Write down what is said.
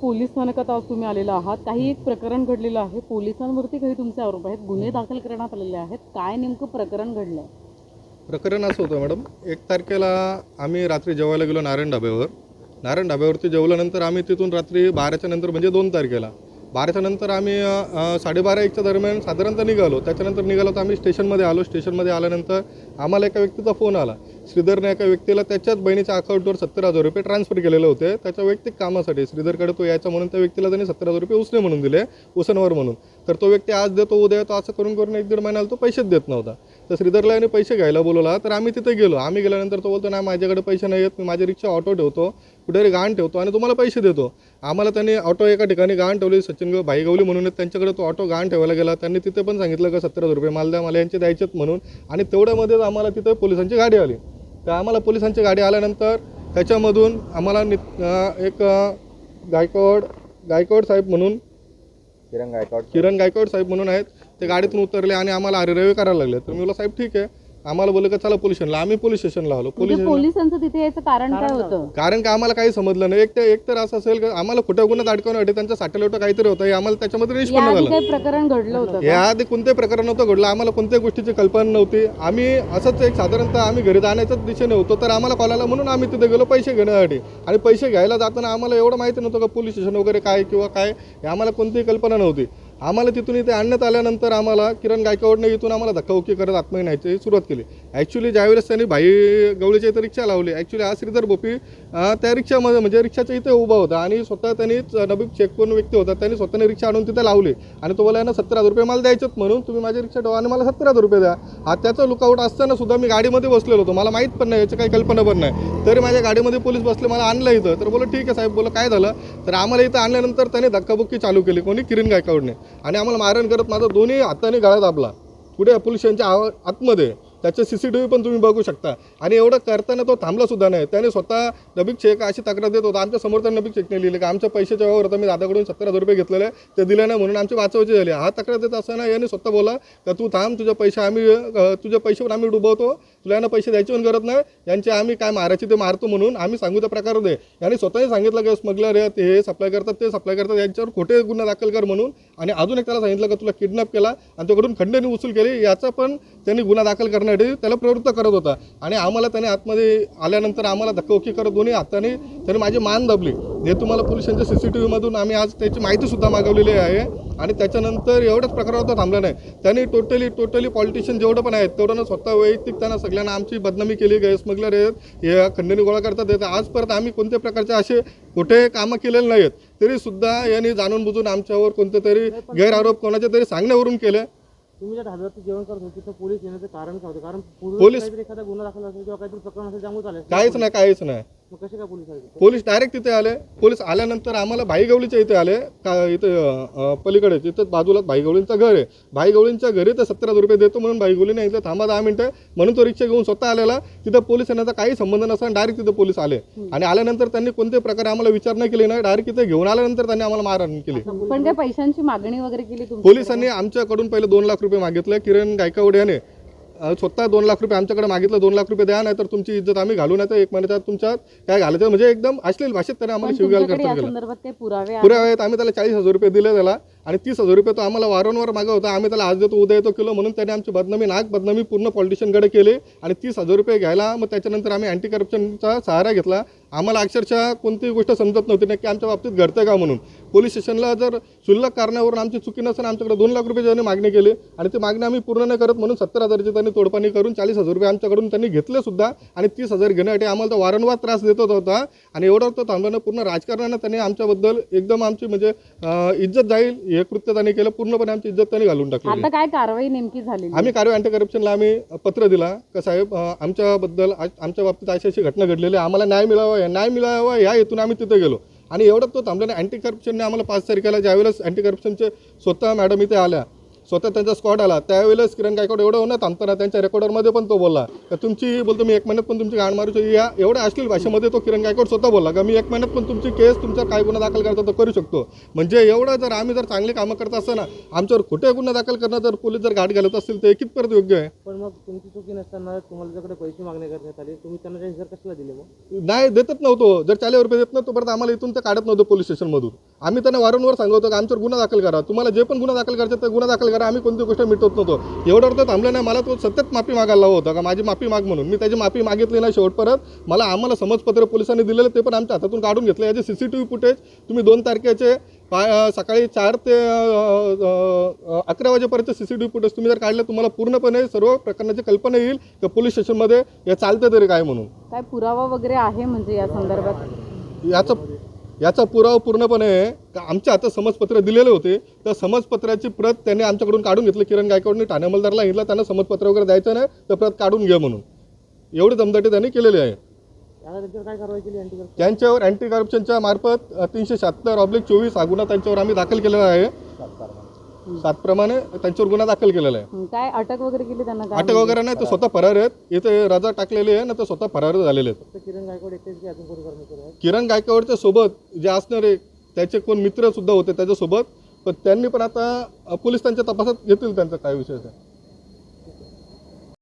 Police स्थानकात आज तुम्ही आलेला आहात? काही एक प्रकरण घडलेलं आहे. पोलिसांवरती काही तुमचे आरोप आहेत. गुन्हे दाखल करण्यात आलेले आहेत. काय नेमकं प्रकरण घडलं आहे प्रकरण असं होतं मॅडम. एक तारखेला आम्ही रात्री जेवायला गेलो नारायण ढाब्यावर. नारायण ढाब्यावरती जेवल्यानंतर आम्ही तिथून रात्री बाराच्या नंतर म्हणजे दोन तारखेला. बाराच्या नंतर आम्ही साडेबारा एकच्या दरम्यान साधारणतः निघालो. त्याच्यानंतर निघालो तर आम्ही स्टेशनमध्ये आलो. स्टेशनमध्ये आल्यानंतर आम्हाला एका व्यक्तीचा फोन आला. श्रीधरने एका व्यक्तीला त्याच्याच बहिणीच्या अकाउंटवर सत्तर हजार रुपये ट्रान्सफर केलेले होते. त्याच्या वैयक्तिक कामासाठी श्रीधरकडे तो यायचा म्हणून त्या व्यक्तीला त्यांनी सत्तर हजार रुपये उसने म्हणून दिले उसनवर म्हणून. तर तो व्यक्ती आज देतो उद्या येतो असं करून करून एक दीड महिन्याला तो पैसेच देत नव्हता. तर श्रीधरला याने पैसे घ्यायला बोलवला तर आम्ही तिथे गेलो. आम्ही गेल्यानंतर तो बोलतो नाही माझ्याकडे पैसे नाही आहेत मी माझी रिक्षा ऑटो ठेवतो. कुठेतरी गाण ठेवतो आणि तुम्हाला पैसे देतो. आम्हाला त्यांनी ऑटो एका ठिकाणी गाण ठेवली सचिन भाई भाईगवली म्हणून त्यांच्याकडे तो ऑटो गाण ठेवायला गेला. त्यांनी तिथे पण सांगितलं का सत्तर हजार रुपये मला द्या मला यांचे द्यायचेत म्हणून. आणि तेवढ्यामध्येच आम्हाला तिथे पोलिसांची गाडी आली. तर आम्हाला पोलिसांची गाडी आल्यानंतर त्याच्यामधून आम्हाला नि एक गायकवाड गायकवाड साहेब म्हणून किरण गायकवाड. किरण गायकवाड साहेब म्हणून आहेत ते गाडीतून उतरले आणि आम्हाला अरेरेवे करायला लागले. तर मी बोला साहेब ठीक आहे. आम्हाला बोललं का चला पोलीस स्टेशनला. आम्ही पोलीस स्टेशनला आलो. पोलीस म्हणजे पोलिसांचं तिथे याचं कारण काय होतं? कारण का आम्हाला काही समजलं नाही. एक तर एक तर असं असेल का आम्हाला खोट्या गुन्ह्यात अडकवण्यासाठी त्यांचा सॅटेलाइट काहीतरी होतं. हे आम्हाला त्याच्यामध्ये निष्पन्न याआधी झालं काही प्रकरण घडलं होतं का? याआधी कोणत्याही प्रकार नव्हतं घडलं? आम्हाला कोणत्याही गोष्टीची कल्पना नव्हती? आम्ही असंच एक साधारणतः आम्ही घरी जाण्याच्याच दिशेने होतो. तर आम्हाला कॉल आला म्हणून आम्ही तिथे गेलो पैसे घेण्यासाठी. आणि पैसे घ्यायला जाताना आम्हाला एवढं माहिती नव्हतं का पोलीस स्टेशन वगैरे काय किंवा काय? हे आम्हाला कोणतीही कल्पना नव्हती. आम्हाला तिथून इथे आणण्यात आल्यानंतर आम्हाला किरण गायकवाडने इथून आम्हाला धक्काबुक्की करत आत्महत्या न्यायची सुरुवात केली. ॲक्च्युली ज्यावेळेस त्यांनी भाई गवळीच्या इथं रिक्षा लावली ॲक्च्युली हा श्रीधर बोपी त्या रिक्षामध्ये म्हणजे रिक्षाच्या इथे उभा होता आणि स्वतः त्यांनी नबीब चेक करून व्यक्ती होता. त्यांनी स्वतःने रिक्षा आणून तिथे लावली आणि तो बोला ना सत्तर हजार रुपये मला द्यायचेत म्हणून तुम्ही माझी रिक्षा ठेवा आणि मला सत्तर हजार रुपये द्या. हा त्याचा लुकआउट असताना सुद्धा मी गाडीमध्ये बसलेलो होतो. मला माहीत पण नाही याची काही कल्पना पण नाही. तरी माझ्या गाडीमध्ये पोलीस बसले मला आणलं इथं. तर बोला ठीक आहे साहेब. बोला काय झालं? तर आम्हाला इथं आणल्यानंतर त्याने धक्काबुक्की चालू केली. कोणी? किरण गायकवाडने. आणि आम्हाला मारण करत माझा दोन्ही हाताने गळा दाबला. पुढे पोलिसांच्या आव- आतमध्ये. त्याचे सी सी टी व्ही पण तुम्ही बघू शकता. आणि एवढं करताना तो थांबला सुद्धा नाही. त्याने स्वतः नबीक शेख अशी तक्रार देत होता. आमच्यासमोर त्या नबीक शेखने लिहिले की आमच्या पैशाच्या व्यवहार होता मी दादाकडून सत्तर हजार रुपये घेतलेले ते दिले नाही म्हणून आमची वाचवायची झाली. हा तक्रार देत असताना याने स्वतः बोला का तू थांब तुझे पैसे आम्ही अं, तुझ्या पैशावर आम्ही डुबवतो. तुला यांना पैसे द्यायची पण गरज नाही. यांचे आम्ही काय मारायचे ते मारतो म्हणून आम्ही सांगू त्या प्रकार दे यांनी स्वतःही सांगितलं की स्मगलर आहेत हे सप्लाय करतात ते सप्लाय करतात. यांच्यावर खोटे गुन्हा दाखल कर म्हणून. आणि अजून एक त्याला सांगितलं का तुला किडनॅप केला आणि त्याकडून खंडणी वसूल केली. याचा पण त्यांनी गुन्हा दाखल करण्यासाठी त्याला प्रवृत्त करत होता. आणि आम्हाला त्याने आतमध्ये आल्यानंतर आम्हाला धक्काबुक्की करत दोन्ही हाताने त्याने माझी मान दाबली. हे तुम्हाला पोलिसांच्या सी सी टी व्हीमधून आम्ही आज त्याची माहितीसुद्धा मागवलेली आहे. आणि त्याच्यानंतर एवढ्याच प्रकारावर तो थांबला नाही. त्यांनी टोटली टोटली पॉलिटिशियन जेवढं पण आहेत तेवढं स्वतः वैयक्तिक त्यांना सगळ्यांना आमची बदनामी केली गैर स्मगलर आहेत हे खंडणी गोळा करतात आहेत आज परत आम्ही कोणत्या प्रकारचे असे कुठे कामं केलेले नाही आहेत यांनी जाणून बुजून आमच्यावर कोणते तरी गैरआरोप कोणाच्या तरी सांगण्यावरून केले. तुम्ही ज्या ढाब्यावरती जेवण करत होते तिथं पोलीस येण्याचं कारण काय होतं? कारण पूर्वी पोलीस- काहीतरी एखादा गुन्हा दाखल असेल किंवा काहीतरी प्रकरण असेल त्यामुळे चालेल काहीच नाही काहीच नाही. पोलीस डायरेक्ट तिथे आले. पोलीस आल्यानंतर आम्हाला भाईगवळीच्या इथे आले. का इथे पलीकडे तिथं बाजूला भाईगवळींचं घर आहे. भाईगवळींच्या घरी तर सत्तर हजार रुपये देतो म्हणून भाईगवळीने इथं थांबा दहा मिनिटं. म्हणून तो रिक्षा घेऊन स्वतः आलेला. तिथं पोलीस येण्याचा काही संबंध नसताना डायरेक्ट तिथे पोलीस आले. आणि आल्यानंतर त्यांनी कोणत्या प्रकारे आम्हाला विचारणा केली नाही. डायरेक्ट तिथे घेऊन आल्यानंतर त्यांनी आम्हाला मारहाण केली. पण काय पैशांची मागणी वगैरे केली तुम्ही पोलिसांनी आमच्याकडून पहिले दोन लाख रुपये मागितले. किरण गायकवाड याने. स्वतः दोन लाख रुपये आमच्याकडे मागितलं दोन लाख रुपये द्या नाही तर तुमची इज्जत आम्ही घालू नाही तर एक महिन्यात तुमच्यात काय घालायचं. म्हणजे एकदम अश्लील भाषेत त्याने आम्हाला शिवगाल करता पुरावे आहेत? आम्ही त्याला चाळीस हजार रुपये दिले त्याला. आणि तीस हजार रुपये तो आम्हाला वारंवार मागं होता. आम्ही त्याला आज देतो उद्या येतो किलो म्हणून त्याने आमची बदनामी नाक बदनामी पूर्ण पॉलिटिशियनकडे केले आणि तीस हजार रुपये घ्यायला. मग त्याच्यानंतर आम्ही अँटी करप्शनचा सहारा घेतला. आम्हाला अक्षरशः कोणतीही गोष्ट समजत नव्हती नक्की आमच्या बाबतीत घडतं का म्हणून. पोलीस स्टेशनला जर शुल्लक कारणावरून आमची चुकी नसेल आमच्याकडे दोन लाख रुपये त्यांनी मागणी केली आणि ती मागणी आम्ही पूर्ण नाही करत म्हणून सत्तर हजारची त्यांनी तोडपाणी करून चाळीस हजार रुपये आमच्याकडून त्यांनी घेतले सुद्धा आणि तीस हजार घेण्यासाठी आम्हाला तो वारंवार त्रास देत होता. आणि एवढं तो थांबवणं पूर्ण राजकारणानं त्यांनी आमच्याबद्दल एकदम आमची म्हणजे इज्जत जाईल हे कृत्य त्यांनी केलं पूर्णपणे आमची इज्जत त्यांनी घालून टाकली आता काय कारवाई नेमकी झाली आम्ही कारवाई अँटी करप्शनला आम्ही पत्र दिला. का साहेब अं, आमच्याबद्दल आमच्या बाबतीत अशी अशी घटना घडलेली आहे. आम्हाला न्याय मिळावा न्याय मिळावा या हेतून आम्ही तिथे गेलो. आणि एवढं तो थांबल्याने अँटी करप्शनने आम्हाला पाच तारखेला ज्यावेळेस अँटी करप्शनचे स्वतः मॅडम इथे आल्या स्वतः त्यांचा स्कॉड आला. त्यावेळेस किरण गायकवाड एवढं होणं थांबताना त्यांच्या रेकॉर्डरमध्ये पण तो बोलला. का तुमची बोलतो मी एक महिन्यात पण तुमची गाण मारू शकतो या एवढ्या अश्लील भाषेमध्ये तो किरण गायकवाड स्वतः बोलला. का मी एक महिन्यात पण तुमची केस तुमच्यावर काय गुन्हा दाखल करतो तो करू शकतो. म्हणजे एवढं जर आम्ही जर चांगली कामं करत असताना आमच्यावर कुठे गुन्हा दाखल करणं जर पोलीस जर घाट घालत असतील तर कितपर्यंत योग्य आहे? पण मग तुमची चुकी नसताना तुम्हाला त्याच्याकडे पैसे मागणी करण्यात आली तुम्ही त्यांना कशाला दिले मग? नाही देतच नव्हतो. जर चाळीस रुपये देत नव्हतो परत आम्हाला इथून ते काढत नव्हतं पोलीस स्टेशनमधून. आम्ही त्यांना वारंवार सांगतो की आमच्यावर गुन्हा दाखल करा. तुम्हाला जे पण गुन्हा दाखल करायचे ते गुन्हा दाखल करा. आम्ही कोणती गोष्ट मिटवत नव्हतो. एवढं तर थांबलं नाही मला तो सतत माफी मागायला होता का माझी माफी माग म्हणून. मी त्याची माफी मागितली नाही शेवट परत. मला आम्हाला समजपत्र पोलिसांनी दिलेलं ते पण आमच्या हातातून काढून घेतलं. याचे C C T V footage तुम्ही दोन तारखेचे पा सकाळी चार ते अकरा वाजेपर्यंत C C T V footage तुम्ही जर काढले तुम्हाला पूर्णपणे सर्व प्रकरणाची कल्पना येईल की पोलीस स्टेशनमध्ये हे चालतं तरी काय म्हणून. काय पुरावा वगैरे आहे म्हणजे या संदर्भात? याचा याचा पुरावा पूर्णपणे आमच्या हातात समजपत्र दिलेले होते. त्या समजपत्राची प्रत त्यांनी आमच्याकडून काढून घेतली. किरण गायकवाडने ठाणे अंमलदारला सांगितलं त्यांना समजपत्र वगैरे द्यायचं नाही तर प्रत काढून घ्या म्हणून. एवढी दमदाटी त्यांनी केलेली आहे. आता त्यांच्यावर काय कारवाई केली अँटी करप्शनच्या मार्फत तीनशे शहात्तर ऑब्लिक चोवीस हा गुन्हा त्यांच्यावर आम्ही दाखल केलेला आहे. सातप्रमाणे त्यांच्यावर गुन्हा दाखल केलेला आहे. काय अटक वगैरे केली त्यांना? काय अटक वगैरे नाही ते स्वतः फरार आहेत. इथे रजा टाकलेली आहे ना ते स्वतः फरार झालेले आहेत. किरण गायकवाड एकटेच की अजून कोणी कर्मचारी आहेत किरण गायकवाडच्या सोबत जे असणारे त्याचे कोण मित्र सुद्धा होते त्याच्यासोबत. पण त्यांनी पण आता अ, पोलीस त्यांच्या तपासात घेतील त्यांचा काय विषय आहे.